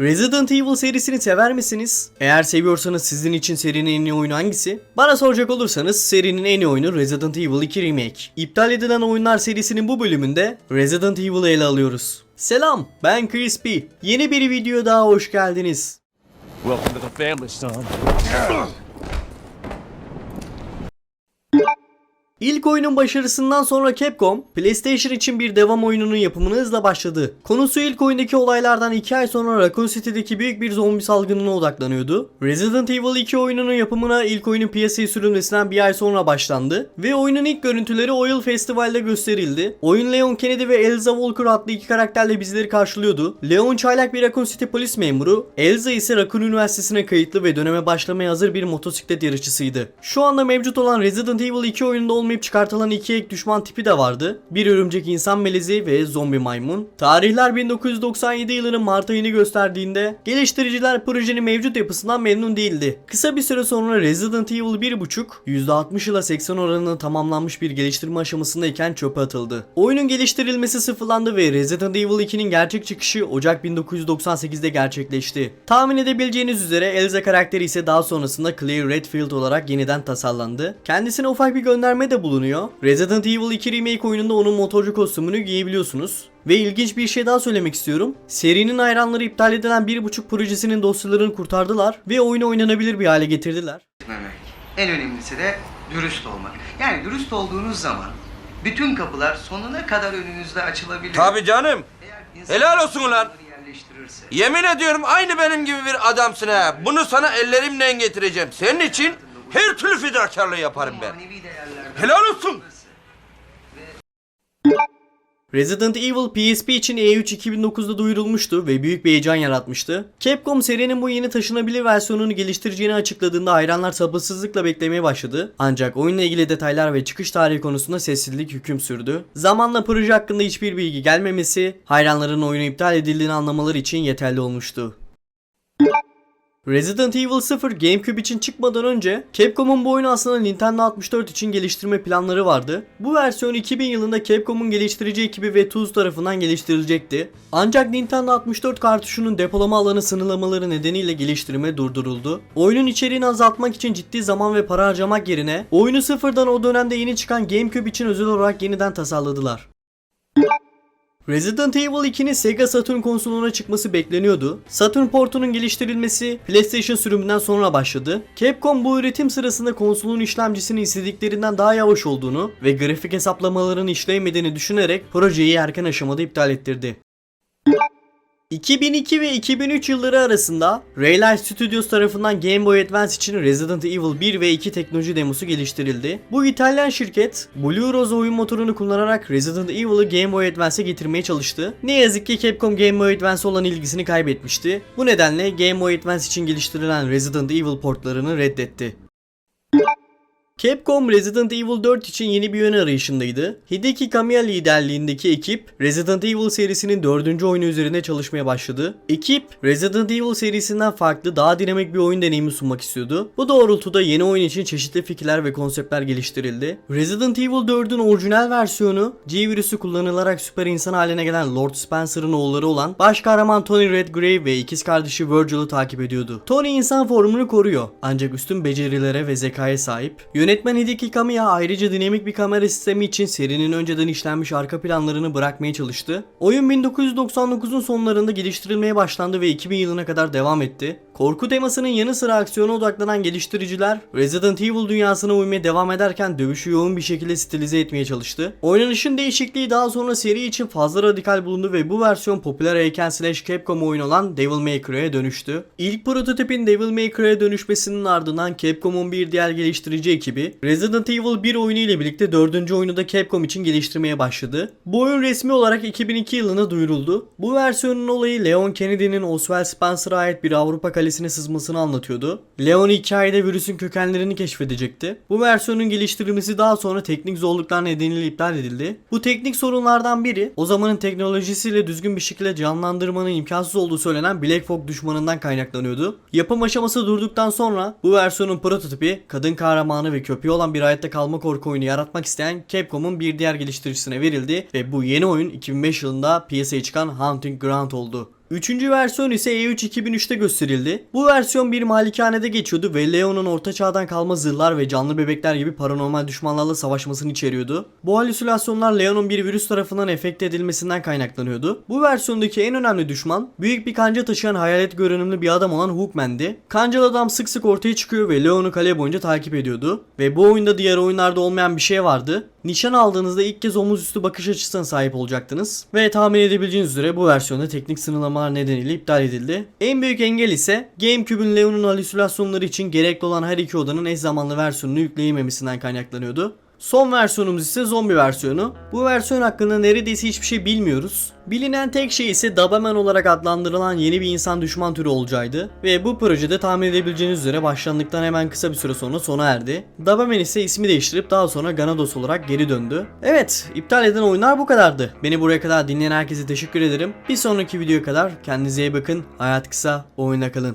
Resident Evil serisini sever misiniz? Eğer seviyorsanız sizin için serinin en iyi oyunu hangisi? Bana soracak olursanız serinin en iyi oyunu Resident Evil 2 Remake. İptal edilen oyunlar serisinin bu bölümünde Resident Evil'ı ele alıyoruz. Selam, ben Crispy. Yeni bir video daha hoş geldiniz. Welcome to the family, son. İlk oyunun başarısından sonra Capcom, PlayStation için bir devam oyununun yapımını hızla başladı. Konusu ilk oyundaki olaylardan 2 ay sonra Raccoon City'deki büyük bir zombi salgınına odaklanıyordu. Resident Evil 2 oyununun yapımına ilk oyunun piyasaya sürülmesinden bir ay sonra başlandı ve oyunun ilk görüntüleri Oil Festival'de gösterildi. Oyun Leon Kennedy ve Elsa Walker adlı iki karakterle bizleri karşılıyordu. Leon çaylak bir Raccoon City polis memuru, Elsa ise Raccoon Üniversitesi'ne kayıtlı ve döneme başlamaya hazır bir motosiklet yarışçısıydı. Şu anda mevcut olan Resident Evil 2 oyununda olmayıp çıkartılan iki ek düşman tipi de vardı. Bir örümcek insan melezi ve zombi maymun. Tarihler 1997 yılının Mart ayını gösterdiğinde geliştiriciler projenin mevcut yapısından memnun değildi. Kısa bir süre sonra Resident Evil 1.5 %60 ile 80 oranında tamamlanmış bir geliştirme aşamasındayken çöpe atıldı. Oyunun geliştirilmesi sıfırlandı ve Resident Evil 2'nin gerçek çıkışı Ocak 1998'de gerçekleşti. Tahmin edebileceğiniz üzere Elsa karakteri ise daha sonrasında Claire Redfield olarak yeniden tasarlandı. Kendisine ufak bir gönderme de bulunuyor. Resident Evil 2 Remake oyununda onun motorcu kostümünü giyebiliyorsunuz. Ve ilginç bir şey daha söylemek istiyorum. Serinin hayranları iptal edilen 1.5 projesinin dosyalarını kurtardılar ve oyunu oynanabilir bir hale getirdiler. En önemlisi de dürüst olmak. Yani dürüst olduğunuz zaman bütün kapılar sonuna kadar önünüzde açılabilir. Tabii canım. Helal olsun ulan. Yemin ediyorum aynı benim gibi bir adamsın ha. Bunu sana ellerimle getireceğim. Senin için her türlü fedakarlığı yaparım ben. Helal olsun. Resident Evil PSP için E3 2009'da duyurulmuştu ve büyük bir heyecan yaratmıştı. Capcom serinin bu yeni taşınabilir versiyonunu geliştireceğini açıkladığında hayranlar sabırsızlıkla beklemeye başladı. Ancak oyunla ilgili detaylar ve çıkış tarihi konusunda sessizlik hüküm sürdü. Zamanla proje hakkında hiçbir bilgi gelmemesi, hayranların oyunu iptal edildiğini anlamaları için yeterli olmuştu. Resident Evil 0 GameCube için çıkmadan önce Capcom'un bu oyunu aslında Nintendo 64 için geliştirme planları vardı. Bu versiyon 2000 yılında Capcom'un geliştirici ekibi ve Tools tarafından geliştirilecekti. Ancak Nintendo 64 kartuşunun depolama alanı sınırlamaları nedeniyle geliştirme durduruldu. Oyunun içeriğini azaltmak için ciddi zaman ve para harcamak yerine oyunu sıfırdan o dönemde yeni çıkan GameCube için özel olarak yeniden tasarladılar. Resident Evil 2'nin Sega Saturn konsoluna çıkması bekleniyordu. Saturn portunun geliştirilmesi PlayStation sürümünden sonra başladı. Capcom bu üretim sırasında konsolun işlemcisinin istediklerinden daha yavaş olduğunu ve grafik hesaplamaların işleyemediğini düşünerek projeyi erken aşamada iptal ettirdi. 2002 ve 2003 yılları arasında Raylight Studios tarafından Game Boy Advance için Resident Evil 1 ve 2 teknoloji demosu geliştirildi. Bu İtalyan şirket Blue Rose oyun motorunu kullanarak Resident Evil'ı Game Boy Advance'e getirmeye çalıştı. Ne yazık ki Capcom Game Boy Advance'e olan ilgisini kaybetmişti. Bu nedenle Game Boy Advance için geliştirilen Resident Evil portlarını reddetti. Capcom Resident Evil 4 için yeni bir yön arayışındaydı. Hideki Kamiya liderliğindeki ekip Resident Evil serisinin 4. oyunu üzerinde çalışmaya başladı. Ekip Resident Evil serisinden farklı daha dinamik bir oyun deneyimi sunmak istiyordu. Bu doğrultuda yeni oyun için çeşitli fikirler ve konseptler geliştirildi. Resident Evil 4'ün orijinal versiyonu G virüsü kullanılarak süper insan haline gelen Lord Spencer'ın oğulları olan baş kahraman Tony Redgrave ve ikiz kardeşi Virgil'ı takip ediyordu. Tony insan formunu koruyor ancak üstün becerilere ve zekaya sahip. Yönetmen Hideki Kamiya ayrıca dinamik bir kamera sistemi için serinin önceden işlenmiş arka planlarını bırakmaya çalıştı. Oyun 1999'un sonlarında geliştirilmeye başlandı ve 2000 yılına kadar devam etti. Korku temasının yanı sıra aksiyona odaklanan geliştiriciler Resident Evil dünyasına uymaya devam ederken dövüşü yoğun bir şekilde stilize etmeye çalıştı. Oynanışın değişikliği daha sonra seri için fazla radikal bulundu ve bu versiyon popüler hack slash Capcom oyun olan Devil May Cry'e dönüştü. İlk prototipin Devil May Cry'e dönüşmesinin ardından Capcom'un bir diğer geliştirici ekibi Resident Evil 1 oyunu ile birlikte 4. oyunu da Capcom için geliştirmeye başladı. Bu oyun resmi olarak 2002 yılında duyuruldu. Bu versiyonun olayı Leon Kennedy'nin Oswald Spencer'a ait bir Avrupa kalesine sızmasını anlatıyordu. Leon hikayede virüsün kökenlerini keşfedecekti. Bu versiyonun geliştirilmesi daha sonra teknik zorluklar nedeniyle iptal edildi. Bu teknik sorunlardan biri o zamanın teknolojisiyle düzgün bir şekilde canlandırmanın imkansız olduğu söylenen Black Fog düşmanından kaynaklanıyordu. Yapım aşaması durduktan sonra bu versiyonun prototipi kadın kahramanı ve köpeği olan bir hayatta kalma korku oyunu yaratmak isteyen Capcom'un bir diğer geliştiricisine verildi ve bu yeni oyun 2005 yılında piyasaya çıkan Hunting Ground oldu. Üçüncü versiyon ise E E3 2003'te gösterildi. Bu versiyon bir malikanede geçiyordu ve Leon'un orta çağdan kalma zırhlar ve canlı bebekler gibi paranormal düşmanlarla savaşmasını içeriyordu. Bu halüsinasyonlar Leon'un bir virüs tarafından efekte edilmesinden kaynaklanıyordu. Bu versiyondaki en önemli düşman büyük bir kanca taşıyan hayalet görünümlü bir adam olan Hookman'di. Kancalı adam sık sık ortaya çıkıyor ve Leon'u kale boyunca takip ediyordu. Ve bu oyunda diğer oyunlarda olmayan bir şey vardı. Nişan aldığınızda ilk kez omuz üstü bakış açısına sahip olacaktınız. Ve tahmin edebileceğiniz üzere bu versiyonda teknik sınırlamalar nedeniyle iptal edildi. En büyük engel ise GameCube'un Leon'un halüsinasyonları için gerekli olan her iki odanın eş zamanlı versiyonunu yükleyememesinden kaynaklanıyordu. Son versiyonumuz ise zombi versiyonu. Bu versiyon hakkında neredeyse hiçbir şey bilmiyoruz. Bilinen tek şey ise Dabaman olarak adlandırılan yeni bir insan düşman türü olacağıydı. Ve bu projede tahmin edebileceğiniz üzere başlandıktan hemen kısa bir süre sonra sona erdi. Dabaman ise ismi değiştirip daha sonra Ganados olarak geri döndü. Evet, iptal eden oyunlar bu kadardı. Beni buraya kadar dinleyen herkese teşekkür ederim. Bir sonraki videoya kadar kendinize iyi bakın. Hayat kısa, oyuna kalın.